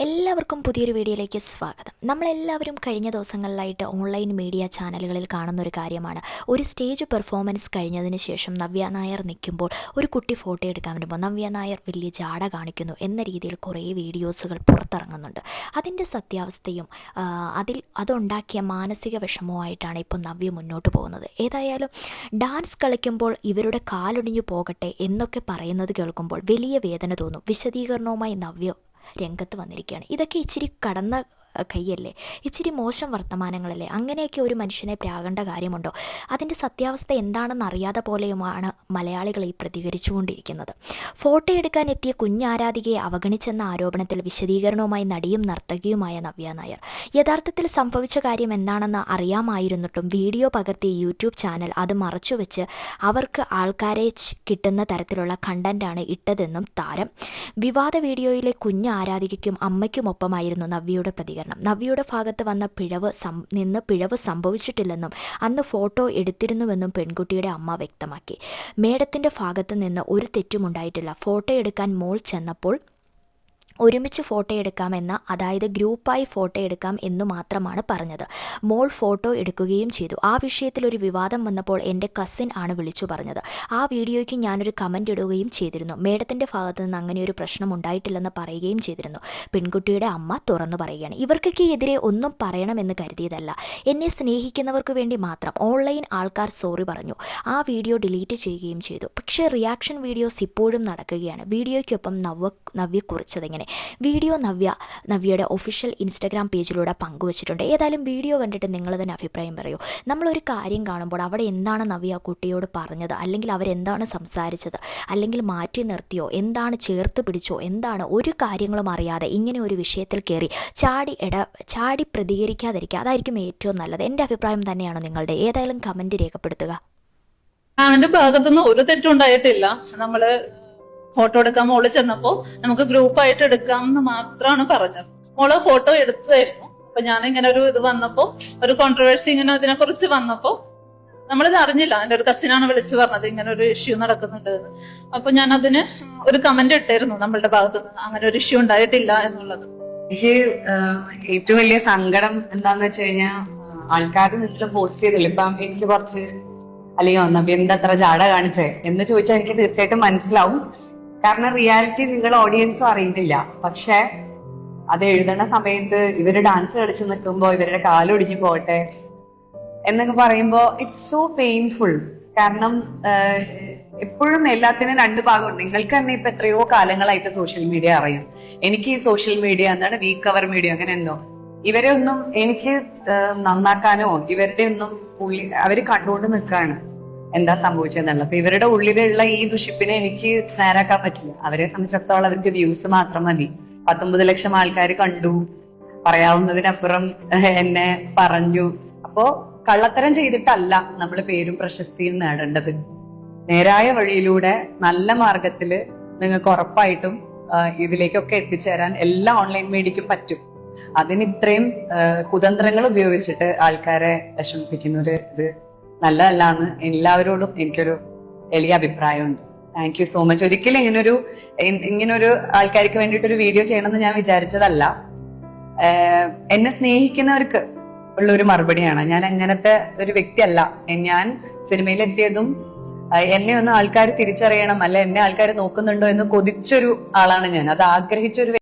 എല്ലാവർക്കും പുതിയൊരു വീഡിയോയിലേക്ക് സ്വാഗതം. നമ്മളെല്ലാവരും കഴിഞ്ഞ ദിവസങ്ങളിലായിട്ട് ഓൺലൈൻ മീഡിയ ചാനലുകളിൽ കാണുന്ന ഒരു കാര്യമാണ്. ഒരു സ്റ്റേജ് പെർഫോമൻസ് കഴിഞ്ഞതിന് ശേഷം നവ്യ നായർ നിൽക്കുമ്പോൾ ഒരു കുട്ടി ഫോട്ടോ എടുക്കാൻ വരുമ്പോൾ നവ്യ നായർ വലിയ ജാട കാണിക്കുന്നു എന്ന രീതിയിൽ കുറേ വീഡിയോസുകൾ പുറത്തിറങ്ങുന്നുണ്ട്. അതിന്റെ സത്യാവസ്ഥയും അതിൽ അതുണ്ടാക്കിയ മാനസിക വിഷമവുമായിട്ടാണ് ഇപ്പോൾ നവ്യ മുന്നോട്ട് പോകുന്നത്. ഏതായാലും ഡാൻസ് കളിക്കുമ്പോൾ ഇവരുടെ കാലൊടിഞ്ഞു പോകട്ടെ എന്നൊക്കെ പറയുന്നത് കേൾക്കുമ്പോൾ വലിയ വേദന തോന്നും. വിശദീകരണവുമായി നവ്യ രംഗത്ത് വന്നിരിക്കുകയാണ്. ഇതൊക്കെ ഇച്ചിരി കടന്ന കൈയല്ലേ? ഇച്ചിരി മോശം വർത്തമാനങ്ങളല്ലേ? അങ്ങനെയൊക്കെ ഒരു മനുഷ്യനെ പ്രാകേണ്ട കാര്യമുണ്ടോ? അതിന്റെ സത്യാവസ്ഥ എന്താണെന്ന് അറിയാതെ പോലെയുമാണ് മലയാളികൾ ഈ പ്രതികരിച്ചുകൊണ്ടിരിക്കുന്നത്. ഫോട്ടോ എടുക്കാൻ എത്തിയ കുഞ്ഞാരാധികയെ അവഗണിച്ചെന്ന ആരോപണത്തിൽ വിശദീകരണവുമായി നടിയും നർത്തകിയുമായ നവ്യ നായർ. യഥാർത്ഥത്തിൽ സംഭവിച്ച കാര്യം എന്താണെന്ന് അറിയാമായിരുന്നിട്ടും വീഡിയോ പകർത്തിയ യൂട്യൂബ് ചാനൽ അത് മറച്ചുവെച്ച് അവർക്ക് ആൾക്കാരെ കിട്ടുന്ന തരത്തിലുള്ള കണ്ടന്റാണ് ഇട്ടതെന്നും താരം. വിവാദ വീഡിയോയിലെ കുഞ്ഞ് ആരാധികയ്ക്കും അമ്മയ്ക്കുമൊപ്പമായിരുന്നു നവ്യയുടെ പ്രതികരണം. നവ്യയുടെ ഭാഗത്ത് വന്ന പിഴവ് നിന്ന് പിഴവ് സംഭവിച്ചിട്ടില്ലെന്നും അന്ന് ഫോട്ടോ എടുത്തിരുന്നുവെന്നും പെൺകുട്ടിയുടെ അമ്മ വ്യക്തമാക്കി. മേഡത്തിന്റെ ഭാഗത്ത് നിന്ന് ഒരു തെറ്റുമുണ്ടായിട്ടില്ല. ഫോട്ടോ എടുക്കാൻ മോൾ ചെന്നപ്പോൾ ഒരുമിച്ച് ഫോട്ടോ എടുക്കാമെന്ന അതായത് ഗ്രൂപ്പായി ഫോട്ടോ എടുക്കാം എന്നു മാത്രമാണ് പറഞ്ഞത്. മോൾ ഫോട്ടോ എടുക്കുകയും ചെയ്തു. ആ വിഷയത്തിൽ ഒരു വിവാദം വന്നപ്പോൾ എന്റെ കസിൻ ആണ് വിളിച്ചു പറഞ്ഞത്. ആ വീഡിയോയ്ക്ക് ഞാനൊരു കമന്റ് ഇടുകയും ചെയ്തിരുന്നു. മേഡത്തിന്റെ ഭാഗത്ത് നിന്ന് അങ്ങനെ ഒരു പ്രശ്നം ഉണ്ടായിട്ടില്ലെന്ന് പറയുകയും ചെയ്തിരുന്നു. പെൺകുട്ടിയുടെ അമ്മ തുറന്നു പറയുകയാണ്. ഇവർക്കൊക്കെ എതിരെ ഒന്നും പറയണമെന്ന് കരുതിയതല്ല. എന്നെ സ്നേഹിക്കുന്നവർക്ക് വേണ്ടി മാത്രം. ഓൺലൈൻ ആൾക്കാർ സോറി പറഞ്ഞു. ആ വീഡിയോ ഡിലീറ്റ് ചെയ്യുകയും ചെയ്തു. പക്ഷേ റിയാക്ഷൻ വീഡിയോസ് ഇപ്പോഴും നടക്കുകയാണ്. വീഡിയോയ്ക്കൊപ്പം നവ്വ നവ്യ വീഡിയോ നവ്യ നവ്യയുടെ ഒഫീഷ്യൽ ഇൻസ്റ്റാഗ്രാം പേജിലൂടെ പങ്കുവച്ചിട്ടുണ്ട്. ഏതായാലും വീഡിയോ കണ്ടിട്ട് നിങ്ങൾ തന്നെ അഭിപ്രായം പറയൂ. നമ്മളൊരു കാര്യം കാണുമ്പോൾ അവിടെ എന്താണ് നവ്യ കുട്ടിയോട് പറഞ്ഞത്? അല്ലെങ്കിൽ അവരെന്താണ് സംസാരിച്ചത്? അല്ലെങ്കിൽ മാറ്റി നിർത്തിയോ? എന്താണ് ചേർത്ത് പിടിച്ചോ? എന്താണ് ഒരു കാര്യങ്ങളും അറിയാതെ ഇങ്ങനെ ഒരു വിഷയത്തിൽ കയറി ചാടി ഇട ചാടി പ്രതികരിക്കാതിരിക്കുക അതായിരിക്കും ഏറ്റവും നല്ലത്. എന്റെ അഭിപ്രായം തന്നെയാണ് നിങ്ങളുടെ. ഏതായാലും കമന്റ് രേഖപ്പെടുത്തുക. അവന്റെ ഭാഗത്തുനിന്ന് ഒരു തെറ്റുണ്ടായിട്ടില്ല നമ്മൾ ഫോട്ടോ എടുക്കാൻ മോൾ ചെന്നപ്പോ നമുക്ക് ഗ്രൂപ്പായിട്ട് എടുക്കാം എന്ന് മാത്രമാണ് പറഞ്ഞത്. മോൾ ഫോട്ടോ എടുത്തായിരുന്നു. അപ്പൊ ഞാൻ ഇങ്ങനെ ഒരു ഇത് വന്നപ്പോ ഒരു കോൺട്രവേഴ്സി ഇങ്ങനെ ഇതിനെ കുറിച്ച് വന്നപ്പോ നമ്മളിത് അറിഞ്ഞില്ല. എന്റെ ഒരു കസിനാണ് വിളിച്ചു പറഞ്ഞത് ഇങ്ങനെ ഒരു ഇഷ്യൂ നടക്കുന്നുണ്ട് എന്ന് അപ്പൊ ഞാൻ അതിന് ഒരു കമന്റ് ഇട്ടായിരുന്നു നമ്മളുടെ ഭാഗത്ത് അങ്ങനെ ഒരു ഇഷ്യൂ ഉണ്ടായിട്ടില്ല എന്നുള്ളത്. എനിക്ക് ഏറ്റവും വലിയ സങ്കടം എന്താന്ന് വെച്ച് കഴിഞ്ഞാൽ ആൾക്കാർ നിങ്ങൾ പോസ്റ്റ് ചെയ്തില്ല. ഇപ്പം എനിക്ക് കുറച്ച് അല്ലെങ്കിൽ വന്നപ്പോ എന്താ അത്ര ജാട കാണിച്ചേ? എന്ന് ചോദിച്ചാൽ എനിക്ക് തീർച്ചയായിട്ടും മനസ്സിലാവും. കാരണം റിയാലിറ്റി നിങ്ങൾ ഓഡിയൻസും അറിയുന്നില്ല. പക്ഷെ അത് എഴുതണ സമയത്ത് ഇവർ ഡാൻസ് കളിച്ച് നിൽക്കുമ്പോൾ ഇവരുടെ കാലൊടിഞ്ഞു പോകട്ടെ എന്നൊക്കെ പറയുമ്പോൾ ഇറ്റ്സ് സോ പെയിൻഫുൾ കാരണം എപ്പോഴും എല്ലാത്തിനും രണ്ട് ഭാഗമുണ്ട്. നിങ്ങൾക്ക് തന്നെ ഇപ്പൊ എത്രയോ കാലങ്ങളായിട്ട് സോഷ്യൽ മീഡിയ അറിയാം. എനിക്ക് ഈ സോഷ്യൽ മീഡിയ എന്താണ് വീക്ക് കവർ മീഡിയ അങ്ങനെ എന്തോ ഇവരെ ഒന്നും എനിക്ക് നന്നാക്കാനോ ഇവരുടെ ഒന്നും അവർ കണ്ടുകൊണ്ട് നിൽക്കാണ്. എന്താ സംഭവിച്ചതെന്നുള്ളത്. അപ്പൊ ഇവരുടെ ഉള്ളിലുള്ള ഈ ദുഷിപ്പിനെ എനിക്ക് നേരാക്കാൻ പറ്റില്ല. അവരെ സംബന്ധിച്ചിടത്തോളം അവർക്ക് വ്യൂസ് മാത്രം മതി. പത്തൊമ്പത് ലക്ഷം ആൾക്കാർ കണ്ടു. പറയാവുന്നതിനപ്പുറം എന്നെ പറഞ്ഞു. അപ്പോ കള്ളത്തരം ചെയ്തിട്ടല്ല നമ്മൾ പേരും പ്രശസ്തിയും നേടേണ്ടത്. നേരായ വഴിയിലൂടെ നല്ല മാർഗത്തിൽ നിങ്ങൾക്ക് ഉറപ്പായിട്ടും ഇതിലേക്കൊക്കെ എത്തിച്ചേരാൻ എല്ലാ ഓൺലൈൻ മീഡിയക്കും പറ്റും. അതിന് ഇത്രയും കുതന്ത്രങ്ങൾ ഉപയോഗിച്ചിട്ട് ആൾക്കാരെ വിഷമിപ്പിക്കുന്ന ഒരു ഇത് നല്ലതല്ല എന്ന് എല്ലാവരോടും എനിക്കൊരു വലിയ അഭിപ്രായമുണ്ട്. താങ്ക് യു സോ മച്ച് ഒരിക്കലും ഇങ്ങനൊരു ഇങ്ങനൊരു ആൾക്കാർക്ക് വേണ്ടിയിട്ടൊരു വീഡിയോ ചെയ്യണമെന്ന് ഞാൻ വിചാരിച്ചതല്ല. എന്നെ സ്നേഹിക്കുന്നവർക്ക് ഉള്ള ഒരു മറുപടിയാണ്. ഞാൻ അങ്ങനത്തെ ഒരു വ്യക്തിയല്ല. ഞാൻ സിനിമയിലെത്തിയതും എന്നെ ഒന്ന് ആൾക്കാർ തിരിച്ചറിയണം അല്ല എന്നെ ആൾക്കാർ നോക്കുന്നുണ്ടോ എന്ന് കൊതിച്ചൊരു ആളാണ് ഞാൻ. അത് ആഗ്രഹിച്ചൊരു